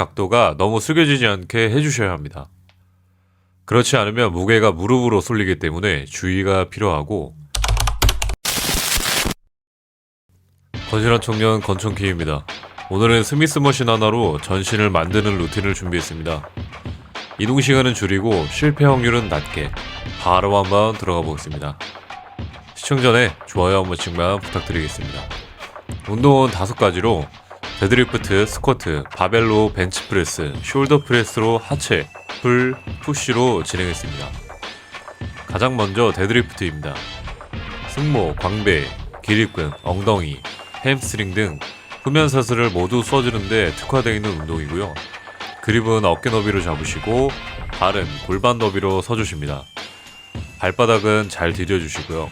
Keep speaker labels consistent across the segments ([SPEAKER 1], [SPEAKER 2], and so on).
[SPEAKER 1] 각도가 너무 숙여지지 않게 해주셔야 합니다. 그렇지 않으면 무게가 무릎으로 쏠리기 때문에 주의가 필요하고 건실한 청년 건청키입니다. 오늘은 스미스 머신 하나로 전신을 만드는 루틴을 준비했습니다. 이동 시간은 줄이고 실패 확률은 낮게 바로 한번 들어가 보겠습니다. 시청 전에 좋아요 한 번씩만 부탁드리겠습니다. 운동은 다섯 가지로 데드리프트, 스쿼트, 바벨로 벤치프레스, 숄더 프레스로 하체, 풀, 푸쉬로 진행했습니다. 가장 먼저 데드리프트입니다. 승모, 광배, 기립근, 엉덩이, 햄스트링 등 후면 사슬을 모두 써주는데 특화되어 있는 운동이고요. 그립은 어깨 너비로 잡으시고 발은 골반 너비로 서주십니다. 발바닥은 잘 디뎌주시고요.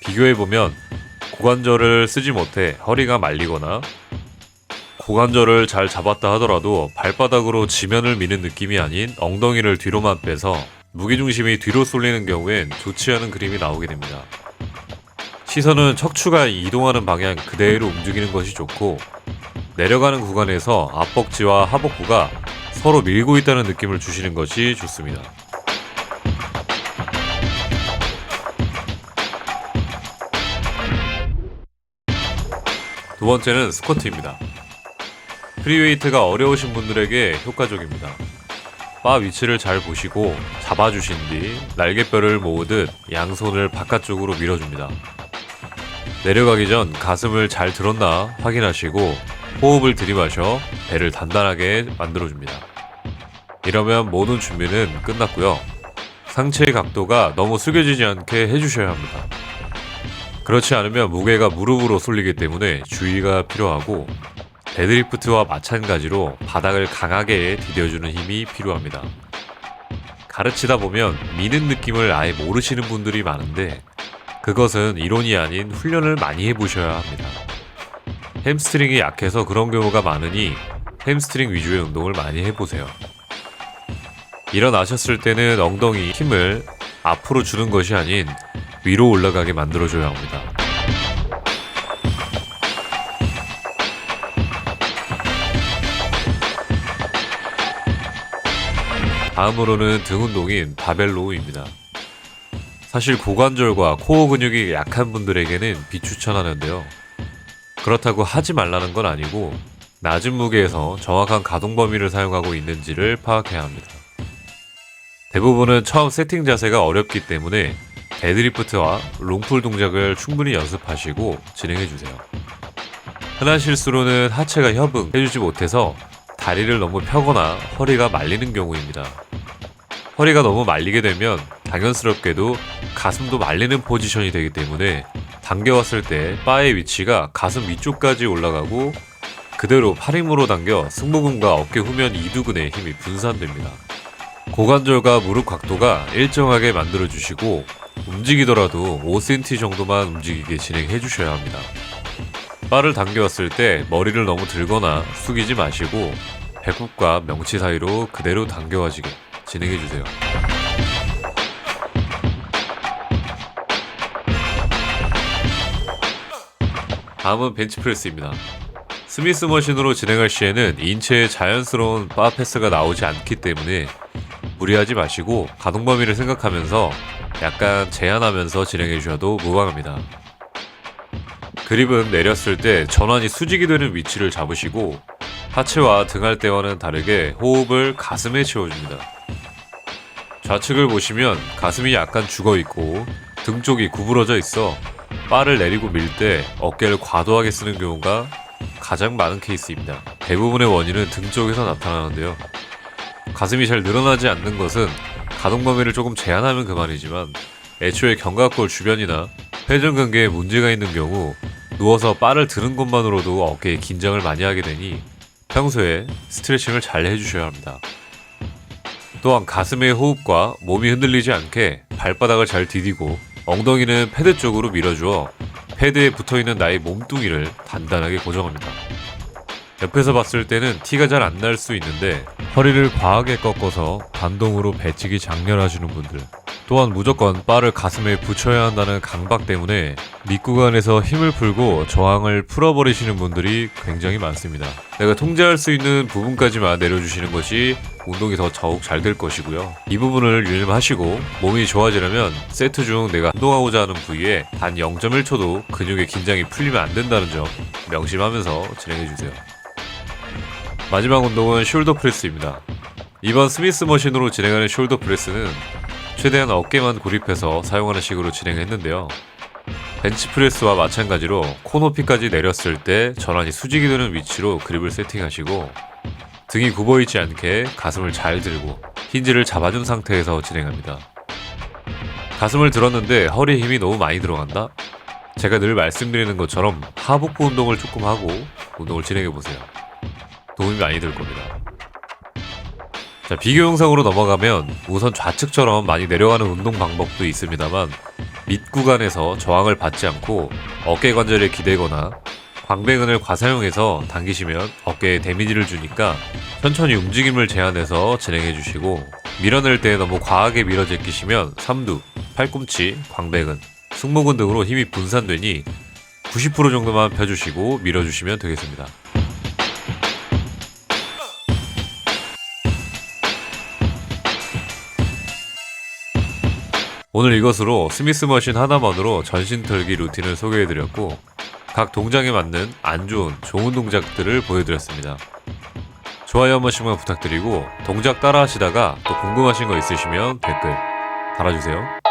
[SPEAKER 1] 비교해보면 고관절을 쓰지 못해 허리가 말리거나 고관절을 잘 잡았다 하더라도 발바닥으로 지면을 미는 느낌이 아닌 엉덩이를 뒤로만 빼서 무게중심이 뒤로 쏠리는 경우엔 좋지 않은 그림이 나오게 됩니다. 시선은 척추가 이동하는 방향 그대로 움직이는 것이 좋고 내려가는 구간에서 앞벅지와 하복부가 서로 밀고 있다는 느낌을 주시는 것이 좋습니다. 두 번째는 스쿼트입니다. 프리웨이트가 어려우신 분들에게 효과적입니다. 바 위치를 잘 보시고 잡아주신 뒤 날개뼈를 모으듯 양손을 바깥쪽으로 밀어줍니다. 내려가기 전 가슴을 잘 들었나 확인하시고 호흡을 들이마셔 배를 단단하게 만들어줍니다. 이러면 모든 준비는 끝났고요. 상체의 각도가 너무 숙여지지 않게 해주셔야 합니다. 그렇지 않으면 무게가 무릎으로 쏠리기 때문에 주의가 필요하고 데드리프트와 마찬가지로 바닥을 강하게 디뎌주는 힘이 필요합니다. 가르치다 보면 미는 느낌을 아예 모르시는 분들이 많은데 그것은 이론이 아닌 훈련을 많이 해보셔야 합니다. 햄스트링이 약해서 그런 경우가 많으니 햄스트링 위주의 운동을 많이 해보세요. 일어나셨을 때는 엉덩이 힘을 앞으로 주는 것이 아닌 위로 올라가게 만들어줘야 합니다. 다음으로는 등 운동인 바벨 로우입니다. 사실 고관절과 코어 근육이 약한 분들에게는 비추천하는데요. 그렇다고 하지 말라는 건 아니고 낮은 무게에서 정확한 가동 범위를 사용하고 있는지를 파악해야 합니다. 대부분은 처음 세팅 자세가 어렵기 때문에 데드리프트와 롱풀 동작을 충분히 연습하시고 진행해 주세요. 흔한 실수로는 하체가 협응해주지 못해서 다리를 너무 펴거나 허리가 말리는 경우입니다. 허리가 너무 말리게 되면 당연스럽게도 가슴도 말리는 포지션이 되기 때문에 당겨왔을 때 바의 위치가 가슴 위쪽까지 올라가고 그대로 팔 힘으로 당겨 승모근과 어깨 후면 이두근의 힘이 분산됩니다. 고관절과 무릎 각도가 일정하게 만들어 주시고 움직이더라도 5cm 정도만 움직이게 진행해 주셔야 합니다. 바를 당겨왔을 때 머리를 너무 들거나 숙이지 마시고 배꼽과 명치 사이로 그대로 당겨와지게 진행해 주세요. 다음은 벤치프레스입니다. 스미스 머신으로 진행할 시에는 인체의 자연스러운 바 패스가 나오지 않기 때문에 무리하지 마시고 가동 범위를 생각하면서 약간 제한하면서 진행해 주셔도 무방합니다. 그립은 내렸을 때 전환이 수직이 되는 위치를 잡으시고 하체와 등할 때와는 다르게 호흡을 가슴에 채워줍니다. 좌측을 보시면 가슴이 약간 죽어 있고 등 쪽이 구부러져 있어 바를 내리고 밀 때 어깨를 과도하게 쓰는 경우가 가장 많은 케이스입니다. 대부분의 원인은 등 쪽에서 나타나는데요. 가슴이 잘 늘어나지 않는 것은 가동 범위를 조금 제한하면 그만이지만 애초에 견갑골 주변이나 회전근개에 문제가 있는 경우 누워서 바를 드는 것만으로도 어깨에 긴장을 많이 하게 되니 평소에 스트레칭을 잘 해주셔야 합니다. 또한 가슴의 호흡과 몸이 흔들리지 않게 발바닥을 잘 디디고 엉덩이는 패드 쪽으로 밀어주어 패드에 붙어있는 나의 몸뚱이를 단단하게 고정합니다. 옆에서 봤을 때는 티가 잘 안 날 수 있는데 허리를 과하게 꺾어서 반동으로 배치기 장렬하시는 분들 또한 무조건 바를 가슴에 붙여야 한다는 강박 때문에 밑구간에서 힘을 풀고 저항을 풀어버리시는 분들이 굉장히 많습니다. 내가 통제할 수 있는 부분까지만 내려주시는 것이 운동이 더 더욱 잘 될 것이고요. 이 부분을 유념하시고 몸이 좋아지려면 세트 중 내가 운동하고자 하는 부위에 단 0.1초도 근육의 긴장이 풀리면 안 된다는 점 명심하면서 진행해주세요. 마지막 운동은 숄더 프레스입니다. 이번 스미스 머신으로 진행하는 숄더 프레스는 최대한 어깨만 고립해서 사용하는 식으로 진행했는데요. 벤치프레스와 마찬가지로 코 높이까지 내렸을 때 전환이 수직이 되는 위치로 그립을 세팅하시고 등이 굽어 있지 않게 가슴을 잘 들고 힌지를 잡아준 상태에서 진행합니다. 가슴을 들었는데 허리에 힘이 너무 많이 들어간다? 제가 늘 말씀드리는 것처럼 하복부 운동을 조금 하고 운동을 진행해 보세요. 도움이 많이 될 겁니다. 자, 비교 영상으로 넘어가면 우선 좌측처럼 많이 내려가는 운동 방법도 있습니다만 밑 구간에서 저항을 받지 않고 어깨 관절에 기대거나 광배근을 과사용해서 당기시면 어깨에 데미지를 주니까 천천히 움직임을 제한해서 진행해 주시고 밀어낼 때 너무 과하게 밀어 제끼시면 삼두, 팔꿈치, 광배근, 승모근 등으로 힘이 분산되니 90% 정도만 펴주시고 밀어주시면 되겠습니다. 오늘 이것으로 스미스 머신 하나만으로 전신 털기 루틴을 소개해드렸고 각 동작에 맞는 안 좋은 좋은 동작들을 보여드렸습니다. 좋아요 한 번씩만 부탁드리고 동작 따라 하시다가 또 궁금하신 거 있으시면 댓글 달아주세요.